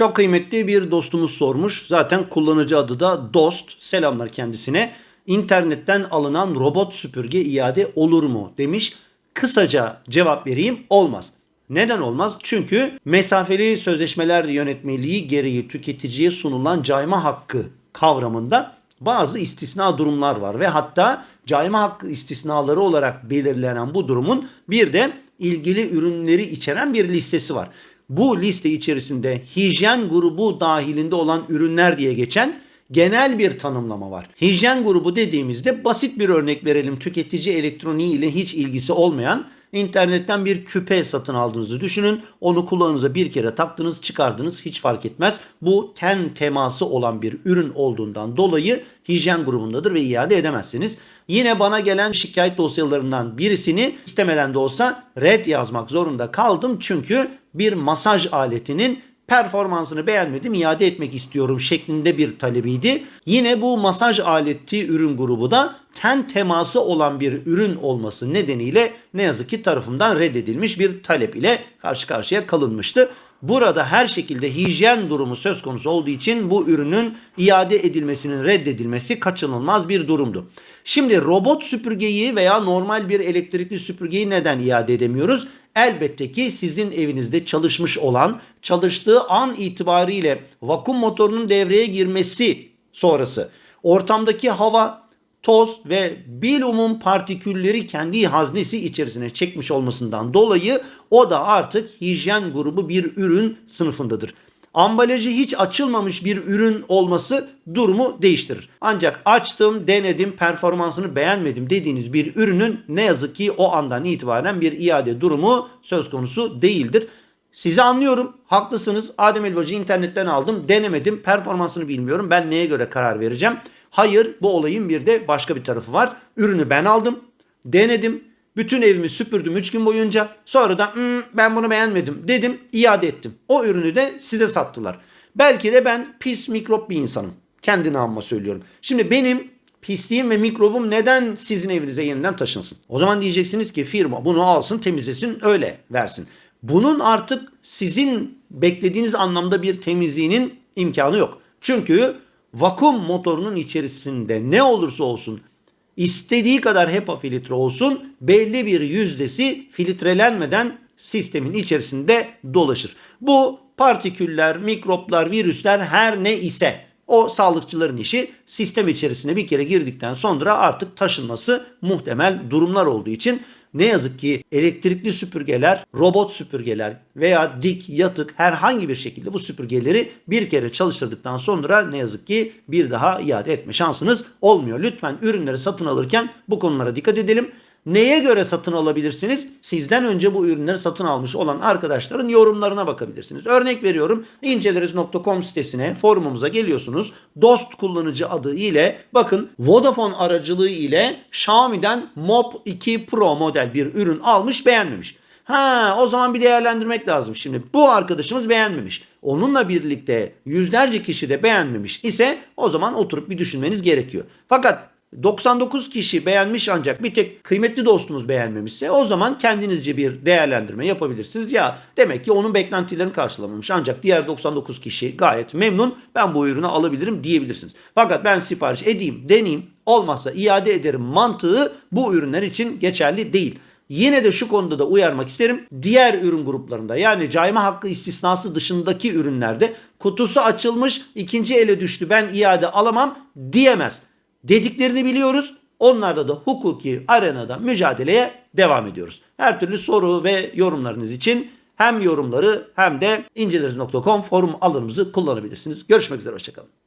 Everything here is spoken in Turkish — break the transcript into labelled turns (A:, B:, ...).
A: Çok kıymetli bir dostumuz sormuş. Zaten kullanıcı adı da Dost. Selamlar kendisine. İnternetten alınan robot süpürge iade olur mu demiş. Kısaca cevap vereyim olmaz. Neden olmaz? Çünkü mesafeli sözleşmeler yönetmeliği gereği tüketiciye sunulan cayma hakkı kavramında bazı istisna durumlar var ve hatta cayma hakkı istisnaları olarak belirlenen bu durumun bir de ilgili ürünleri içeren bir listesi var. Bu liste içerisinde hijyen grubu dahilinde olan ürünler diye geçen genel bir tanımlama var. Hijyen grubu dediğimizde basit bir örnek verelim. Tüketici elektroniği ile hiç ilgisi olmayan internetten bir küpe satın aldığınızı düşünün. Onu kulağınıza bir kere taktınız, çıkardınız hiç fark etmez. Bu ten teması olan bir ürün olduğundan dolayı hijyen grubundadır ve iade edemezsiniz. Yine bana gelen şikayet dosyalarından birisini istemeden de olsa red yazmak zorunda kaldım. Çünkü bir masaj aletinin performansını beğenmedim iade etmek istiyorum şeklinde bir talebiydi. Yine bu masaj aleti ürün grubu da ten teması olan bir ürün olması nedeniyle ne yazık ki tarafımdan reddedilmiş bir talep ile karşı karşıya kalınmıştı. Burada her şekilde hijyen durumu söz konusu olduğu için bu ürünün iade edilmesinin reddedilmesi kaçınılmaz bir durumdu. Şimdi robot süpürgeyi veya normal bir elektrikli süpürgeyi neden iade edemiyoruz? Elbette ki sizin evinizde çalışmış olan, çalıştığı an itibariyle vakum motorunun devreye girmesi sonrası ortamdaki hava, toz ve bilumum partikülleri kendi haznesi içerisine çekmiş olmasından dolayı o da artık hijyen grubu bir ürün sınıfındadır. Ambalajı hiç açılmamış bir ürün olması durumu değiştirir. Ancak açtım, denedim, performansını beğenmedim dediğiniz bir ürünün ne yazık ki o andan itibaren bir iade durumu söz konusu değildir. Sizi anlıyorum. Haklısınız. Adem Elbacı internetten aldım. Denemedim. Performansını bilmiyorum. Ben neye göre karar vereceğim? Hayır bu olayın bir de başka bir tarafı var. Ürünü ben aldım. Denedim. Bütün evimi süpürdüm 3 gün boyunca. Sonra da "Hmm, ben bunu beğenmedim dedim. iade ettim. O ürünü de size sattılar. Belki de ben pis mikrop bir insanım. Kendine amma söylüyorum. Şimdi benim pisliğim ve mikrobum neden sizin evinize yeniden taşınsın? O zaman diyeceksiniz ki firma bunu alsın temizlesin öyle versin. Bunun artık sizin beklediğiniz anlamda bir temizliğinin imkanı yok. Çünkü vakum motorunun içerisinde ne olursa olsun istediği kadar HEPA filtre olsun belli bir yüzdesi filtrelenmeden sistemin içerisinde dolaşır. Bu partiküller, mikroplar, virüsler her ne ise o sağlıkçıların işi sistem içerisine bir kere girdikten sonra artık taşınması muhtemel durumlar olduğu için ne yazık ki elektrikli süpürgeler, robot süpürgeler veya dik, yatık herhangi bir şekilde bu süpürgeleri bir kere çalıştırdıktan sonra ne yazık ki bir daha iade etme şansınız olmuyor. Lütfen ürünleri satın alırken bu konulara dikkat edelim. Neye göre satın alabilirsiniz? Sizden önce bu ürünleri satın almış olan arkadaşların yorumlarına bakabilirsiniz. Örnek veriyorum inceleriz.com sitesine forumumuza geliyorsunuz. Dost kullanıcı adı ile bakın Vodafone aracılığı ile Xiaomi'den Mob 2 Pro model bir ürün almış beğenmemiş. Ha o zaman bir değerlendirmek lazım. Şimdi bu arkadaşımız beğenmemiş. Onunla birlikte yüzlerce kişi de beğenmemiş ise o zaman oturup bir düşünmeniz gerekiyor. Fakat 99 kişi beğenmiş ancak bir tek kıymetli dostumuz beğenmemişse o zaman kendinizce bir değerlendirme yapabilirsiniz. Ya demek ki onun beklentilerini karşılamamış ancak diğer 99 kişi gayet memnun ben bu ürünü alabilirim diyebilirsiniz. Fakat ben sipariş edeyim deneyeyim olmazsa iade ederim mantığı bu ürünler için geçerli değil. Yine de şu konuda da uyarmak isterim. Diğer ürün gruplarında yani cayma hakkı istisnası dışındaki ürünlerde kutusu açılmış ikinci ele düştü ben iade alamam diyemez dediklerini biliyoruz. Onlarda da hukuki arenada mücadeleye devam ediyoruz. Her türlü soru ve yorumlarınız için hem yorumları hem de inceleriz.com forum alanımızı kullanabilirsiniz. Görüşmek üzere, hoşçakalın.